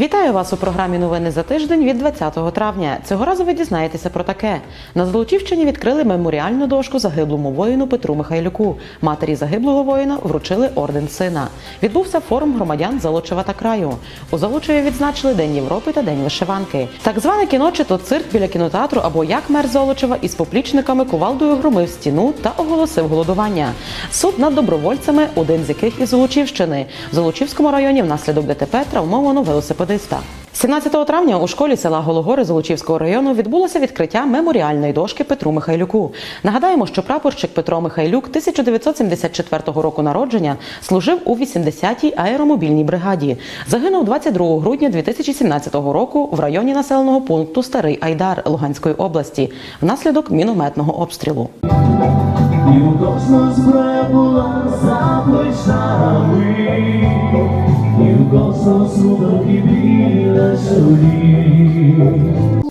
Вітаю вас у програмі Новини за тиждень від 20 травня. Цього разу ви дізнаєтеся про таке: на Золочівщині відкрили меморіальну дошку загиблому воїну Петру Михайлюку. Матері загиблого воїна вручили орден сина. Відбувся форум громадян Золочева та краю. У Золочеві відзначили День Європи та День вишиванки. Так зване кіно чи то цирк біля кінотеатру або як мер Золочева із поплічниками кувалдою громив стіну та оголосив голодування. Суд над добровольцями, один з яких із Золочівщини. В Золочівському районі внаслідок ДТП травмовано велосипедиста. 17 травня у школі села Гологори Золочівського району відбулося відкриття меморіальної дошки Петру Михайлюку. Нагадаємо, що прапорщик Петро Михайлюк 1974 року народження служив у 80-й аеромобільній бригаді. Загинув 22 грудня 2017 року в районі населеного пункту Старий Айдар Луганської області внаслідок мінометного обстрілу. І була за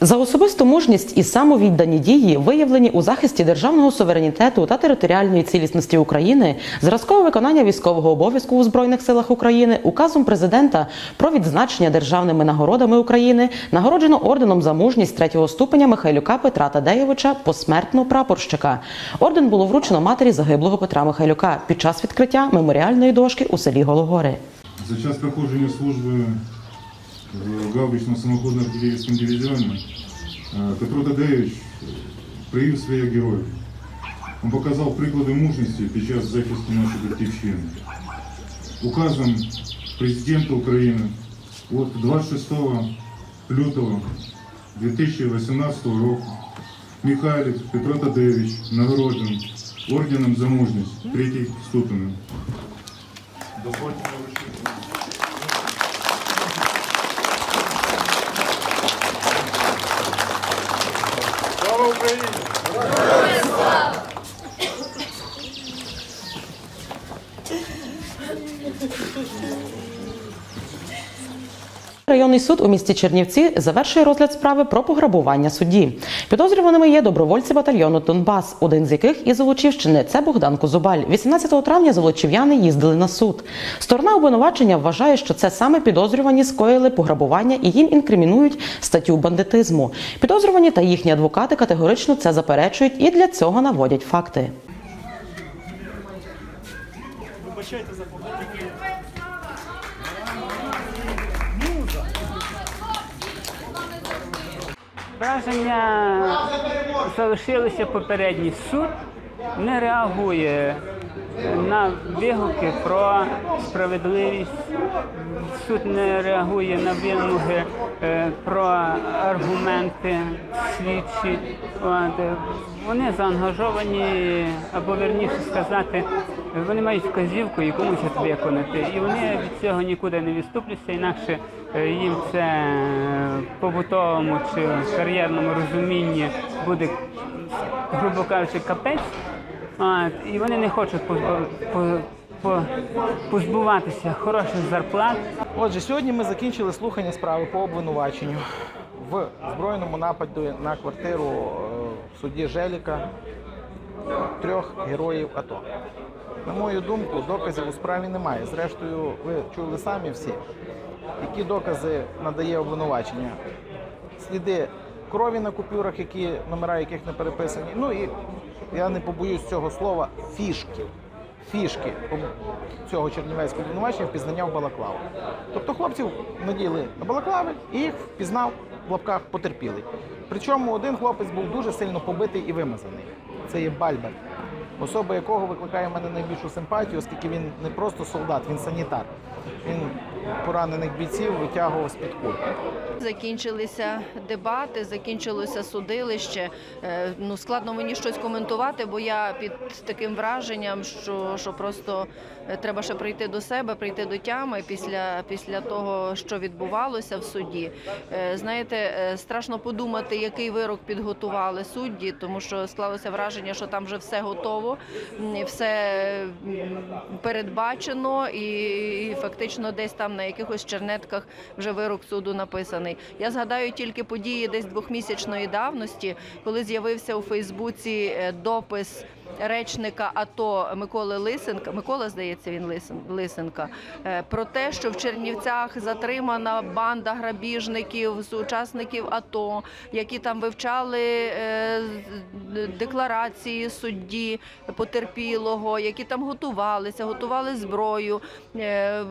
За особисту мужність і самовіддані дії, виявлені у захисті державного суверенітету та територіальної цілісності України, зразкове виконання військового обов'язку у збройних силах України, указом президента про відзначення державними нагородами України, нагороджено орденом за мужність третього ступеня Михайлюка Петра Тадеєвича, посмертно прапорщика. Орден було вручено матері загиблого Петра Михайлюка під час відкриття меморіальної дошки у селі Гологори. За час проходження служби в гаубичном самоходно-артиллерийском дивизионе э, Петро Тадеевич проявив себе як герой. Він показав приклади мужності під час захисту нашої батьківщини. Указом президента України от 26 лютого 2018 року Михайлик Петро Тадеевич нагороджений орденом за мужність третій ступенем. Дозвольте Amen. Районний суд у місті Чернівці завершує розгляд справи про пограбування судді. Підозрюваними є добровольці батальйону Донбас, один з яких із Золочівщини це Богдан Козубаль. 18 травня золочів'яни їздили на суд. Сторона обвинувачення вважає, що це саме підозрювані скоїли пограбування і їм інкримінують статтю бандитизму. Підозрювані та їхні адвокати категорично це заперечують і для цього наводять факти. Враження залишилося попередній суд, не реагує на вигуки про справедливість. Суд не реагує на вимоги е, про аргументи слідчі. Вони заангажовані, або верніше сказати, вони мають вказівку яку мусять виконати. І вони від цього нікуди не відступляться, інакше е, їм це побутовому чи кар'єрному розумінні буде, грубо кажучи, капець. От, і вони не хочуть позбуватися хороших зарплат. Отже, сьогодні ми закінчили слухання справи по обвинуваченню в збройному нападі на квартиру е, судді Желіка трьох героїв АТО. На мою думку, доказів у справі немає. Зрештою, ви чули самі всі, які докази надає обвинувачення. Сліди крові на купюрах, які номера яких не переписані. Ну і я не побоюсь цього слова фішки. Фішки цього чернівецького обвинувачення впізнання в балаклаву. Тобто хлопців наділи на балаклави і їх впізнав в лапках потерпілий. Причому один хлопець був дуже сильно побитий і вимазаний. Це є Бальберт, особа якого викликає в мене найбільшу симпатію, оскільки він не просто солдат, він санітар. Він поранених бійців витягував з-під куль. Закінчилися дебати, закінчилося судилище. Е, Ну складно мені щось коментувати, бо я під таким враженням, що, що просто е, треба ще прийти до себе, прийти до тями після, після того, що відбувалося в суді. Е, Знаєте, страшно подумати, який вирок підготували судді, тому що склалося враження, що там вже все готово, все передбачено, і фактично десь там на якихось чернетках вже вирок суду написаний. Я згадаю тільки події десь двохмісячної давності, коли з'явився у Фейсбуці е, допис речника АТО Миколи Лисенка. Микола, здається, він Лисен- Лисенка. е, Про те, що в Чернівцях затримана банда грабіжників сучасників учасників АТО, які там вивчали е, декларації судді потерпілого, які там готувалися, готували зброю, е,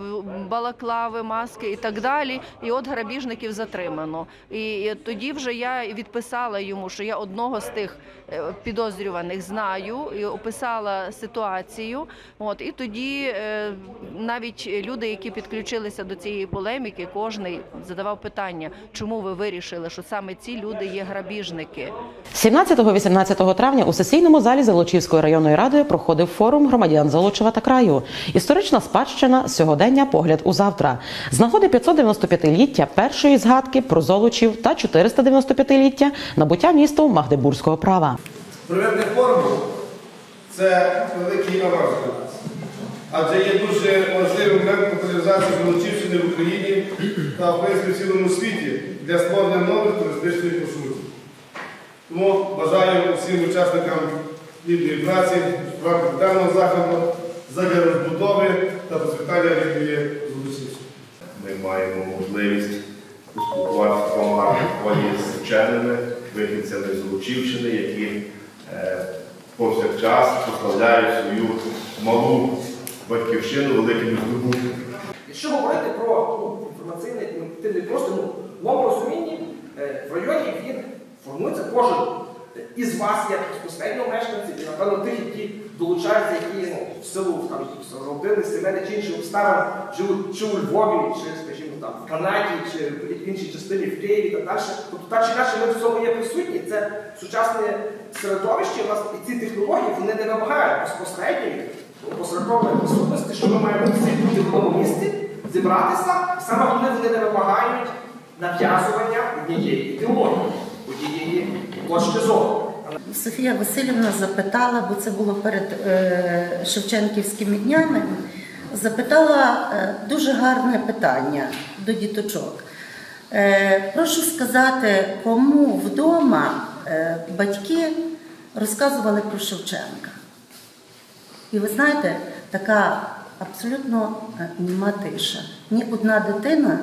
балаклави, маски і так далі. І от грабіжників затримано. І, тоді вже я відписала йому, що я одного з тих е, підозрюваних знаю, і описала ситуацію. От і тоді е, навіть люди, які підключилися до цієї полеміки, кожний задавав питання, чому ви вирішили, що саме ці люди є грабіжники. 17-18 травня у сесійному залі Золочівської районної ради проходив форум громадян Золочева та краю. Історична спадщина сьогодення погляд у завтра. З нагоди 595-ліття першої згадки про Золочів та 495-ліття набуття містом Магдебурзького права. Проведення форуму це великий аванс для нас. Адже є дуже важливим момент популяризації Золочівщини в Україні та в цілому світі для створення нових туристичних маршрутів. Тому бажаю всім учасникам плідної праці рамках даного заходу задля розбудови та процвітання рідної Золочівщини. Ми маємо можливість поспілкуватися в такому з вченими, вихідцями з Лучівщини, які е, повсякчас прославляють свою малу батьківщину великими здобутками. Якщо говорити про ну, інформаційний інформативний простір, ну, в моєму розумінні е, в районі він формується кожен із вас, як безпосередньо мешканців, і напевно тих, які долучаються, які ну, в силу там, родини, сімейних чи інших обставин живуть чи у Львові, чи, скажімо, там, в Канаді, чи в іншій частині в Києві і так далі. Тобто так чи інакше ми в цьому є присутні. Це сучасне середовище, у і ці технології вони не вимагають безпосередньої посередкової присутності, що ми маємо всі бути в одному місці, зібратися, саме головне вони не вимагають нав'язування однієї ідеології, однієї точки зору. Софія Васильівна запитала, бо це було перед е, Шевченківськими днями, запитала е, дуже гарне питання до діточок. Е, прошу сказати, кому вдома батьки розказували про Шевченка. І ви знаєте, така абсолютно німа тиша. Ні одна дитина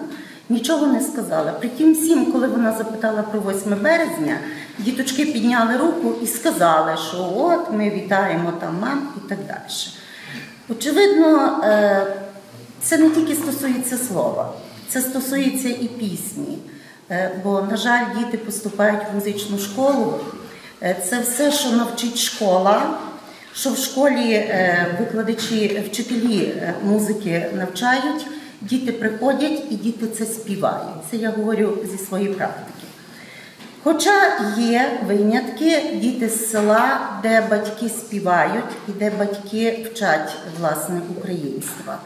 нічого не сказала. Притім всім, коли вона запитала про 8 березня, діточки підняли руку і сказали, що от ми вітаємо там мам і так далі. Очевидно, е, це не тільки стосується слова, це стосується і пісні. Е, Бо, на жаль, діти поступають в музичну школу. Е, Це все, що навчить школа, що в школі викладачі, вчителі музики навчають, діти приходять і діти це співають. Це я говорю зі своєї практики. Хоча є винятки, діти з села, де батьки співають і де батьки вчать власне українства.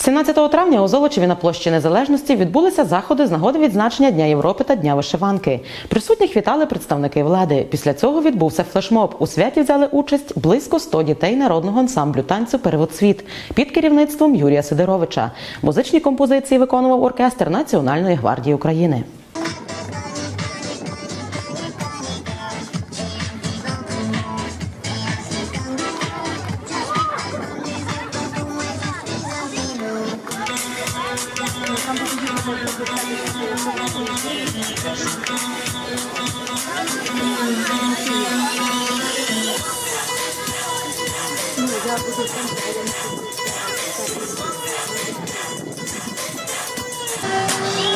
17 травня у Золочеві на площі Незалежності відбулися заходи з нагоди відзначення Дня Європи та Дня вишиванки. Присутніх вітали представники влади. Після цього відбувся флешмоб. У святі взяли участь близько 100 дітей народного ансамблю танцю Перевод світ під керівництвом Юрія Сидоровича. Музичні композиції виконував оркестр Національної гвардії України. Thank you.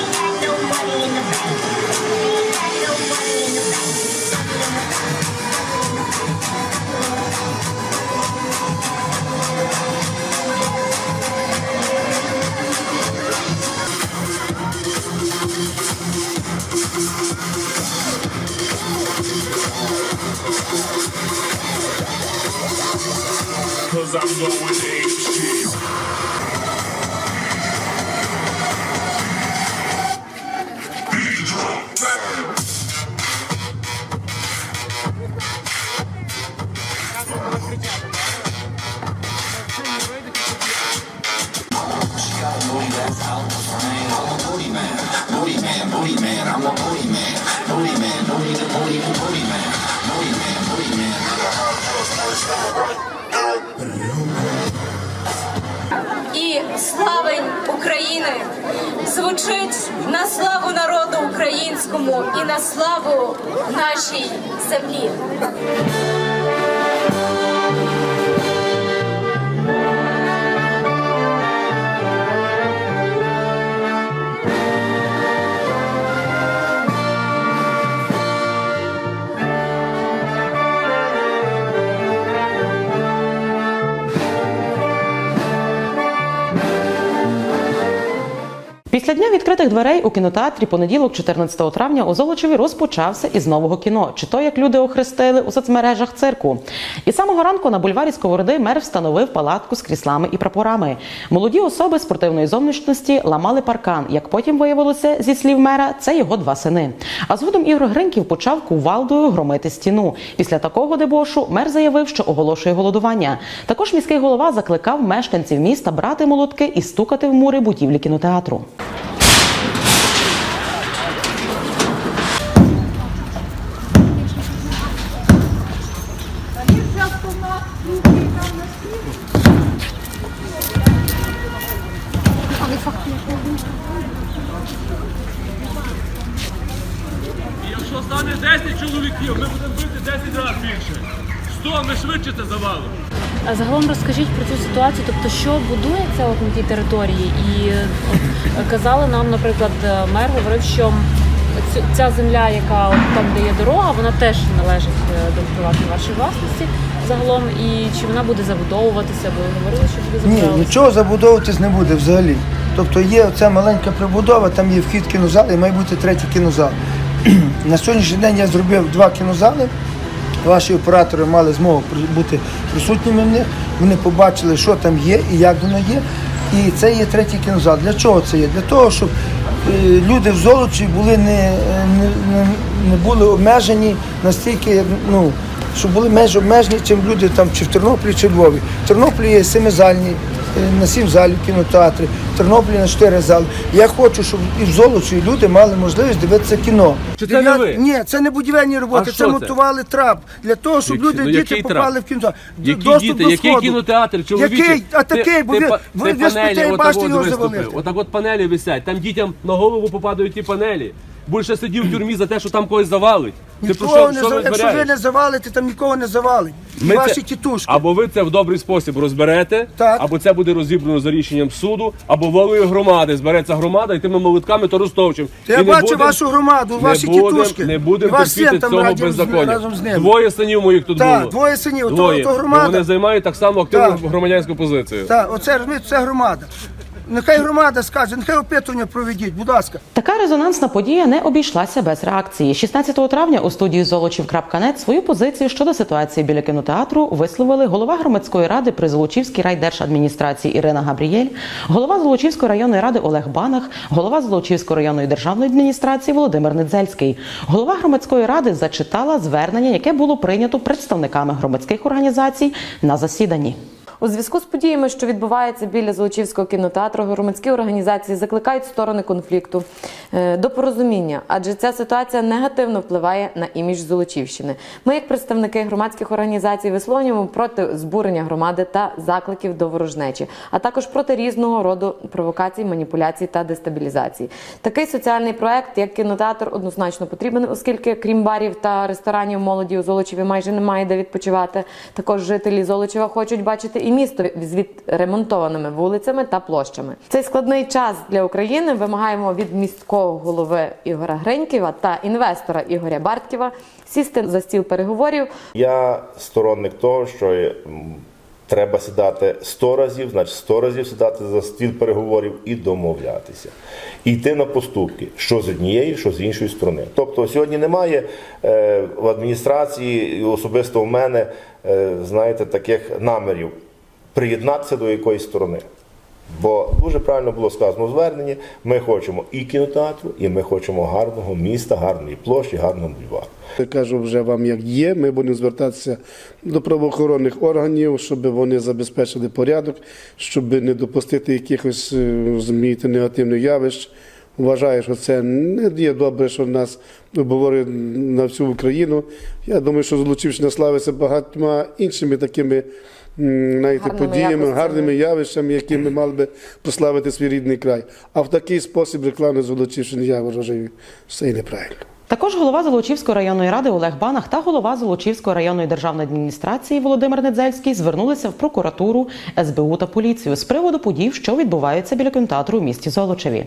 cause I flow with shit. Звучить на славу народу українському і на славу нашій землі. Після дня відкритих дверей у кінотеатрі понеділок, 14 травня, у Золочеві розпочався із нового кіно. Чи то як люди охрестили у соцмережах цирку. І самого ранку на бульварі Сковороди мер встановив палатку з кріслами і прапорами. Молоді особи спортивної зовнішності ламали паркан. Як потім виявилося, зі слів мера, це його два сини. А згодом Ігор Гриньків почав кувалдою громити стіну. Після такого дебошу мер заявив, що оголошує голодування. Також міський голова закликав мешканців міста брати молотки і стукати в мури будівлі кінотеатру. Якщо стане 10 чоловіків, ми будемо бити 10 разів більше. 100 ми швидше це завалимо. А загалом розкажіть про цю ситуацію, тобто що будується от на тій території, і е, от, казали нам, наприклад, е, мер говорив, що ця земля, яка от там, де є дорога, вона теж належить е, до приватної вашої власності загалом, і чи вона буде забудовуватися, бо говорили, що буде Ні, нічого забудовуватись не буде взагалі. Тобто є оця маленька прибудова, там є вхід кінозал і має бути третій кінозал. На сьогоднішній день я зробив два кінозали. Ваші оператори мали змогу бути присутніми в них. Вони побачили, що там є і як воно є. І це є третій кінозал. Для чого це є? Для того, щоб е, люди в Золочі були не, не, не, були обмежені настільки, ну, щоб були менш обмежені, чим люди там чи в Тернополі, чи в Львові. В Тернополі є семизальні, на сім залів кінотеатри, в Тернополі на чотири зали. Я хочу, щоб і в Золочі люди мали можливість дивитися кіно. Чи це не ви? Ні, це не будівельні роботи, А це що це? монтували трап для того, щоб Який- люди, ну, діти який попали в кінотеатр. Д- Які доступ діти, до який кінотеатр, чоловіче? Який? А Ти- такий, бо ти ви, па- ви, ти ви спите і отак бачите от його виступив. завалити. Отак от панелі висять, там дітям на голову попадають ті панелі. Більше сидів в тюрмі за те, що там когось завалить. Нікого що, не що Якщо ви не завалите, там нікого не завалить. Ми ваші це- тітушки. Або ви це в добрий спосіб розберете, Так. або це буде розібрано за рішенням суду, або волею громади. Збереться громада і тими молотками то розтовчим. Я І бачу будем- вашу громаду, ваші будем- тітушки. Не будемо терпіти цього беззаконня. з. Двоє синів моїх тут Так, було. двоє синів, Двоє. то громада. І Вони займають так само активну Так. громадянську позицію. Так, оце розумієте, це громада. Нехай громада скаже, нехай опитування проведіть, будь ласка. Така резонансна подія не обійшлася без реакції. 16 травня у студії Золочів.нет свою позицію щодо ситуації біля кінотеатру висловили голова громадської ради при Золочівській райдержадміністрації Ірина Габрієль, голова Золочівської районної ради Олег Банах, голова Золочівської районної державної адміністрації Володимир Недзельський. Голова громадської ради зачитала звернення, яке було прийнято представниками громадських організацій на засіданні. У зв'язку з подіями, що відбуваються біля Золочівського кінотеатру, громадські організації закликають сторони конфлікту е, до порозуміння, адже ця ситуація негативно впливає на імідж Золочівщини. Ми, як представники громадських організацій, висловлюємо проти збурення громади та закликів до ворожнечі, а також проти різного роду провокацій, маніпуляцій та дестабілізацій. Такий соціальний проект, як кінотеатр, однозначно потрібен, оскільки крім барів та ресторанів молоді у Золочеві майже немає де відпочивати. Також жителі Золочева хочуть бачити і місто з відремонтованими вулицями та площами. Цей складний час для України вимагаємо від міського голови Ігора Гриньківа та інвестора Ігоря Бартківа сісти за стіл переговорів Я сторонник того, що треба сідати 100 разів, значить 100 разів сідати за стіл переговорів і домовлятися. І йти на поступки, що з однієї, що з іншої сторони. Тобто сьогодні немає е, в адміністрації особисто в мене, е, знаєте, таких намірів приєднатися до якоїсь сторони. Бо дуже правильно було сказано у зверненні, ми хочемо і кінотеатру, і ми хочемо гарного міста, гарної площі, гарного бульвару. Я кажу вже вам, як є. Ми будемо звертатися до правоохоронних органів, щоб вони забезпечили порядок, щоб не допустити якихось е, негативних явищ. Вважаю, що це не є добре, що нас обговорюють на всю Україну. Я думаю, що Злочівщина славиться багатьма іншими такими Гарними подіями, якостями. гарними явищами, якими мали би прославити свій рідний край. А в такий спосіб реклами Золочівщини я вважаю, це і неправильно. Також голова Золочівської районної ради Олег Банах та голова Золочівської районної державної адміністрації Володимир Недзельський звернулися в прокуратуру, СБУ та поліцію з приводу подій, що відбуваються біля кінотеатру у місті Золочеві.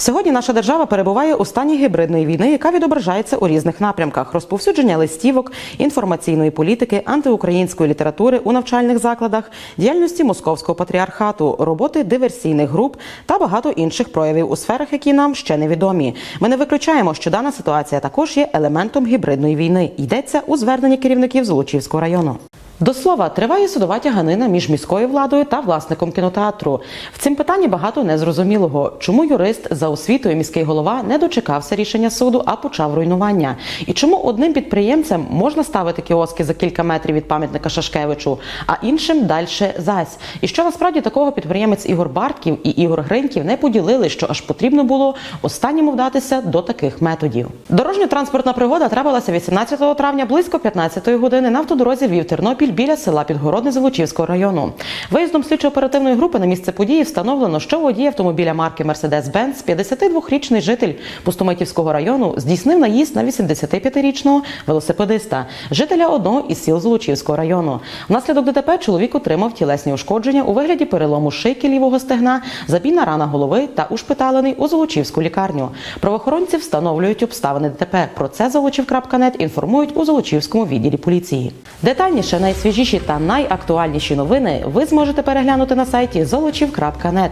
Сьогодні наша держава перебуває у стані гібридної війни, яка відображається у різних напрямках: розповсюдження листівок, інформаційної політики, антиукраїнської літератури у навчальних закладах, діяльності московського патріархату, роботи диверсійних груп та багато інших проявів у сферах, які нам ще невідомі. Ми не виключаємо, що дана ситуація також є елементом гібридної війни. Йдеться у зверненні керівників Золочівського району. До слова, триває судова тяганина між міською владою та власником кінотеатру. В цім питанні багато незрозумілого. Чому юрист за освітою міський голова не дочекався рішення суду, а почав руйнування? І чому одним підприємцям можна ставити кіоски за кілька метрів від пам'ятника Шашкевичу, а іншим далі зась? І що насправді такого підприємець Ігор Бартків і Ігор Гриньків не поділили, що аж потрібно було останньому вдатися до таких методів. Дорожньо-транспортна пригода трапилася 18 травня близько 15 години на автодорозі Львів Тернопіль біля села Підгородне Золочівського району. Виїздом слідчо-оперативної групи на місце події встановлено, що водій автомобіля марки Mercedes-Benz, 52-річний житель Пустомитівського району, здійснив наїзд на 85-річного велосипедиста, жителя одного із сіл Золочівського району. Внаслідок ДТП чоловік отримав тілесні ушкодження у вигляді перелому шийки лівого стегна, забійна рана голови та ушпиталений у Золочівську лікарню. Правоохоронці встановлюють обставини ДТП. Про це Золочів.нет інформують у Золочівському відділі поліції. Детальніше, найсвіжіші та найактуальніші новини ви зможете переглянути на сайті Золочів.нет.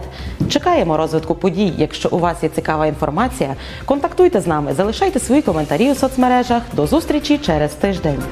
Чекаємо розвитку подій. Якщо у вас є цікава інформація, контактуйте з нами, залишайте свої коментарі у соцмережах. До зустрічі через тиждень.